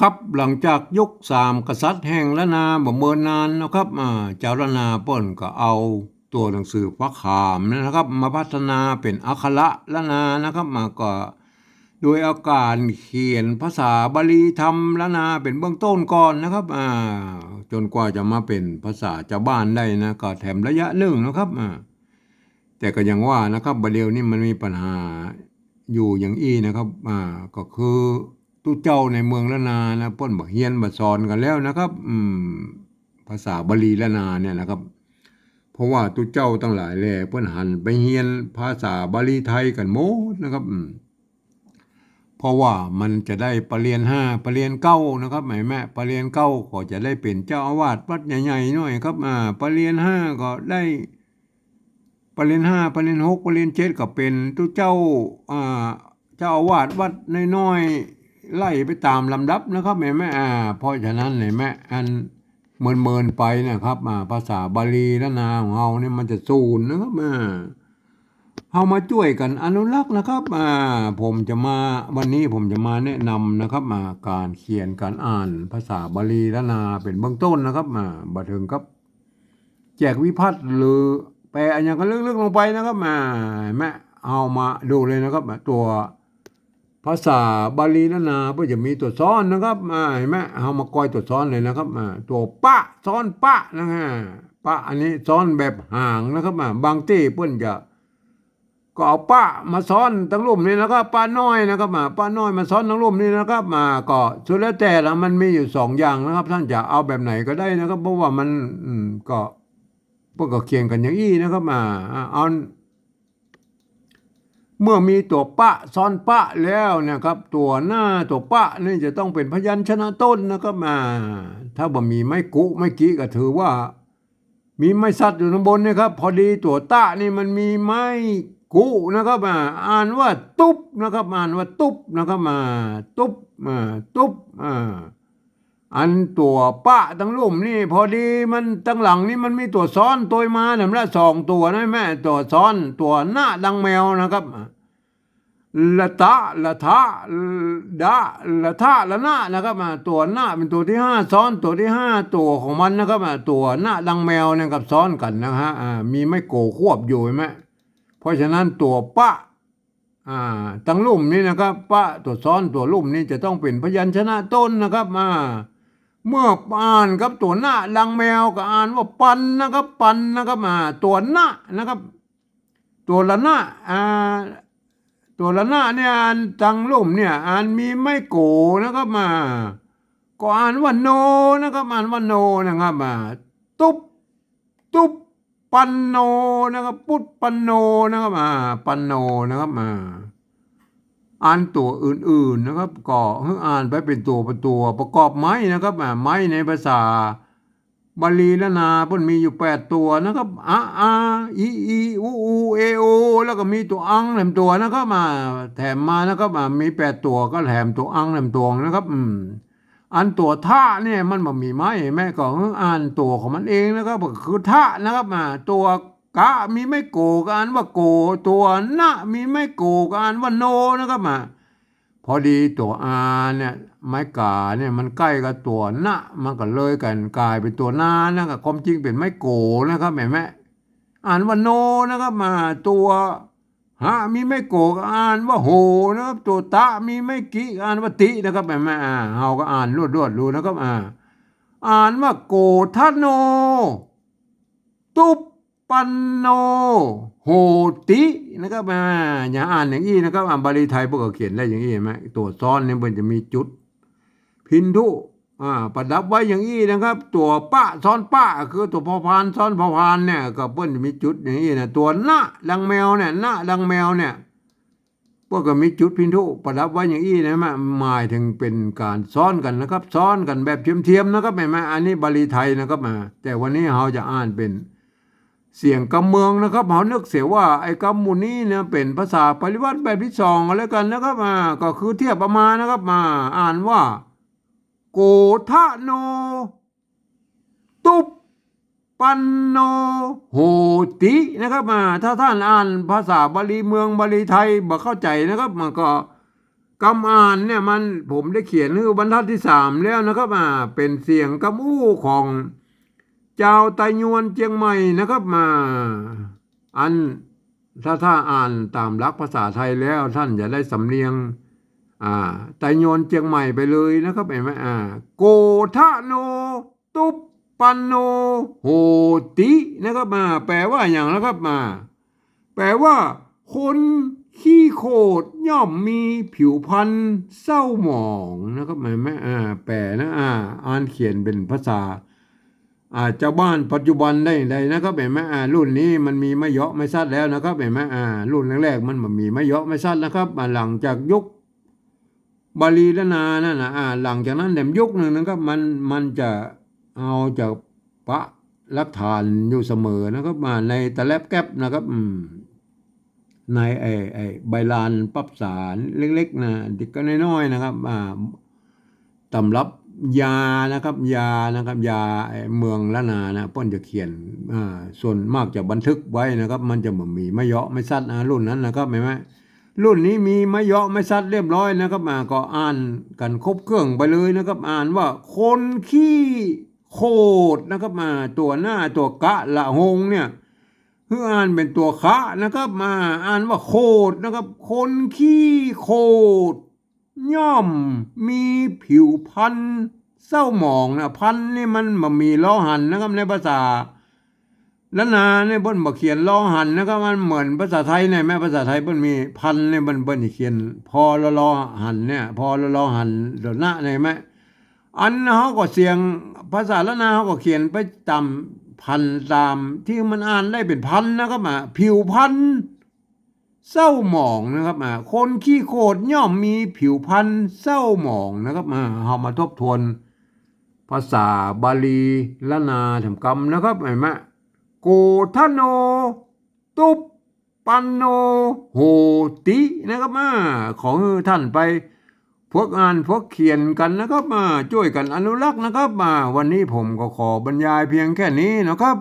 ครับหลังจากยุคสามกษัตริย์แห่งละนาบ่เมินนานนะครับอ่าเจ้าละนาเปิ้นก็เอาตัวหนังสือพระขามนะครับ มาพัฒนาเป็นอักขระละนานะครับมาก็โดยอาการเขียนภาษาบาลีธรรมละนาเป็นเบื้องต้นก่อนนะครับอ่าจนกว่าจะมาเป็นภาษาชาวบ้านได้นะก็แถมระยะหนึ่งนะครับอแต่ก็ยังว่านะครับบาเดียวนี่มันมีปัญหาอยู่อย่างอี้นะครับอ่าก็คือ ตู้เจ้าในเมืองละนานะป้นบักเฮียนบักสอนกันแล้วนะครับ อืม ภาษาบาลีละนาเนี่ยนะครับ เพราะว่าตู้เจ้าตั้งหลายแหล่เพิ่นหันไปเฮียนภาษาบาลีไทยกันหมดนะครับอืมเพราะว่ามันจะได้ปรริญญาห้าปรริญญาเก้านะครับแม่แม่ปรริญญาเก้าก็จะได้เป็นเจ้าอาวาสวัดใหญ่ๆหน่อยครับอ่าปรริญญาห้าก็ได้ปรริญญาห้าปรริญญาหกปรริญญาเจ็ดก็เป็นตู้เจ้าอ่าเจ้าอาวาสวัดน้อยๆ ไล่ไปตามลำดับนะครับแม่แม่อ่า เพราะฉะนั้นเลยแม่อันเมินเมินๆไปนะครับอ่าภาษาบาลีและนาของเราเนี่ยมันจะสูญนะครับอ่าเฮามาช่วยกันอนุรักษ์นะครับอ่าผมจะมาวันนี้ผมจะมาแนะนำนะครับมาการเขียนการอ่านภาษาบาลีและนาเป็นเบื้องต้นนะครับอ่าบัถึงครับแจกวิพัฒน์หรือแปลอันยังก็ลึกๆลงไปนะครับมาแม่เอามาดูเลยนะครับตัว ภาษาบาลีนานาเพื่อจะมีตัวซ้อนนะครับอ่าเห็นไหมเอามากอยตัวซ้อนเลยนะครับอ่าตัวปะซ้อนปะนะฮะปะอันนี้ซ้อนแบบห่างนะครับอ่าบางที่เพื่อนจะก็เอาปะมาซ้อนทั้งรูปนี่นะครับป้าน้อยนะครับอ่าป้าน้อยมาซ้อนทั้งรูปนี่นะครับมาก็สุดแล้วแต่ละมันมีอยู่สองอย่างนะครับ ท่านจะเอาแบบไหนก็ได้นะครับ เพราะว่ามันก็พวกก็เคียงกันอย่างอี้นะครับอ่าเอา เมื่อมีตัวปะซ้อนปะแล้วนะครับ ตัวหน้าตัวปะนี่จะต้องเป็นพยัญชนะต้นนะครับมา ถ้าบ่มีไม่กุไม่กี้ก็ถือว่า มีไม่สัตว์อยู่ข้างบนนะครับ พอดีตัวตะนี่มันมีไม้กุนะครับมาอ่านว่าตุ๊บนะครับอ่านว่าตุ๊บนะครับมา ตุ๊บมาตุ๊บอ่า อันตัวปะตั้งลุ่มนี่ พอดีมันตั้งหลังนี่มันมีตัวซ้อนตัวมาเนี่ยละสองตัวนะแม่ตัวซ้อนตัวหน้าดังแมวนะครับละตะละทะดะละทะละหน้านะครับมาตัวหน้าเป็นตัวที่ห้าซ้อนตัวที่ห้าตัวของมันนะครับมาตัวหน้าดังแมวเนะครับซ้อนกันนะฮะมีไม่โกควบอยู่ไหมเพราะฉะนั้นตัวปะอ่าตั้งลุ่มนี่นะครับปะตัวซ้อนตัวลุ่มนี่จะต้องเป็นพยัญชนะต้นนะครับมา เมื่ออ่านครับตัวหน้าลังแมวก็อ่านว่าปันนะครับ ปันนะครับมาตัวหน้านะครับ ตัวละหน้าอ่าตัวละหน้าเนี่ยอ่านตังลุ่มเนี่ยอ่านมีไม่โกนะครับมา ก็อ่านว่าโนนะครับอ่านว่าโนนะครับมาตุ๊บตุ๊บปันโนนะครับ ปุตปันโนนะครับมาปันโนนะครับมา อ่านตัวอื่นๆนะครับก็ให้อ่านไปเป็นตัวเป็นตัวประกอบไม้นะครับอ่าไม้ในภาษาบาลีและนาเพิ่นมีอยู่แปดตัวนะครับอะอาอีอีอูอูเอโอแล้วก็มีตัวอังแหลมตัวนะครับมาแถมมานะครับอ่ามีแปดตัวก็แถมตัวอังแหลมตัวนะครับอืมอันตัวท่าเนี่ยมันบ่มีไม้แม่ก็อ่านตัวของมันเองนะครับคือท่านะครับอ่าตัว กะมีไม่โกก็อ่านว่าโก ตัวนะมีไม่โกก็อ่านว่าโนนะครับอ่าพอดีตัวอาเนี่ยไม้กาเนี่ยมันใกล้กับตัวนะมันก็เลยกันกลายเป็นตัวนานะครับความจริงเป็นไม้โกนะครับแม่แม่อ่านว่าโนนะครับมาตัวฮะมีไม่โกก็อ่านว่าโหนะครับ ตัวตะมีไม่กิอ่านว่าตินะครับแม่แม่อ่าเฮาก็อ่านรวดรวดๆรู้นะครับอ่าอ่านว่าโกทะโน ตุป ปันโนโหตินะครับอ่าอย่าอ่านอย่างนี้นะครับอ่านบาลีไทยพวกเขาเขียนได้อย่างนี้เห็นไหมตัวซ้อนเนี่ยมันจะมีจุด พินทุอ่าประดับไว้อย่างนี้นะครับ ตัวปะซ้อนปะคือตัวพอพานซ้อนพอพานเนี่ยก็เปิ้นจะมีจุดอย่างนี้นะตัวหน้าดังแมวเนี่ยหน้าดังแมวเนี่ยพวกก็มีจุดพินทุประดับไว้อย่างนี้นะมาหมายถึงเป็นการซ้อนกันนะครับ ซ้อนกันแบบเทียมๆนะครับเห็นไหมอันนี้บาลีไทยนะครับมาแต่วันนี้เราจะอ่านเป็น เสียงกำเมืองนะครับเขานึกเสียว่าไอ้กำมูนี้เนี่ยเป็นภาษาปริวัติแบบที่สองอะไรกันนะครับมาก็คือเทียบประมาณนะครับมาอ่านว่า โกทะโน ตุปปันโนโหตินะครับมาถ้าท่านอ่านภาษาบาลีเมืองบาลีไทยบ่เข้าใจนะครับมันก็กำอ่านเนี่ยมันผมได้เขียนคือบรรทัดที่สามแล้วนะครับมาเป็นเสียงกำอู้ของ เจ้าไตยวนเจียงใหม่นะครับมา อันถ้าถ้าอ่านตามหลักภาษาไทยแล้วท่านจะได้สำเนียง อ่าไตยวนเจียงใหม่ไปเลยนะครับเห็นไหมอ่า โกทะโน ตุปปันโนโหตินะครับมา แปลว่าอย่างนะครับมา แปลว่า คนขี้โคดย่อมมีผิวพรรณเศร้าหมองนะครับหมายไหมอ่าแปลนะอ่าอ่านเขียนเป็นภาษา อ่าเจ้าบ้านปัจจุบันได้ใดนะครับเห็นไหมอ่ารุ่นนี้มันมีไม่เยาะไม่ซัดแล้วนะครับเห็นไหมอ่ารุ่นแรกๆมันมันมีไม่เยาะไม่ซัดนะครับหลังจากยุคบาลีละนานั่นนะอ่าหลังจากนั้นเดี๋ยวยุคหนึ่งนะครับมันมันจะเอาจากปะรักฐานอยู่เสมอนะครับมาในตะแลบแก๊บนะครับอืมในไอ้ไอ้ใบลานปับสารเล็กๆนะเด็กก็น้อยๆนะครับอ่าตำรับ ยานะครับ ยานะครับ ยาเมืองละนานะป้นจะเขียนอ่าส่วนมากจะบันทึกไว้นะครับ มันจะบ่มีไม่เยาะไม่ซัดนะรุ่นนั้นนะครับเห็นไหมรุ่นนี้มีไม่เยาะไม่ซัดเรียบร้อยนะครับมาก็อ่านกันครบเครื่องไปเลยนะครับ อ่านว่าคนขี้โคดนะครับมาตัวหน้าตัวกะละหงเนี่ยคืออ่านเป็นตัวคะนะครับ มาอ่านว่าโคดนะครับ คนขี้โคด ย่อมมีผิวพันธ์เศร้าหมองนะพันนี่มันมีล้อหันนะครับในภาษาล้วนาเนี่ยเบิ้นบอกเขียนล้อหันนะครับมันเหมือนภาษาไทยเนี่ยแม่ภาษาไทยเบิ้นมีพันเนี่ยเบิ้นเบิ้นเขียน พอละล้อหันเนี่ย พอละล้อหันเดี๋ยวหน้าเนี่ยแม่อันเขาก็เสียงภาษาละนาเขาก็เขียนไปตามพันตามที่มันอ่านได้เป็นพันนะครับอะผิวพันธ์ เศร้าหมองนะครับอะคนขี้โคดย่อมมีผิวพันธ์เศร้าหมองนะครับอะเอามาทบทวน ภาษาบาลีละนาถมกรรมนะครับเห็นไหมโกทโน ตุปปันโนโหตินะครับมาของท่านไปพวกอ่านพวกเขียนกันนะครับมาช่วยกันอนุรักษ์นะครับมาวันนี้ผมก็ขอบรรยายเพียงแค่นี้นะครับ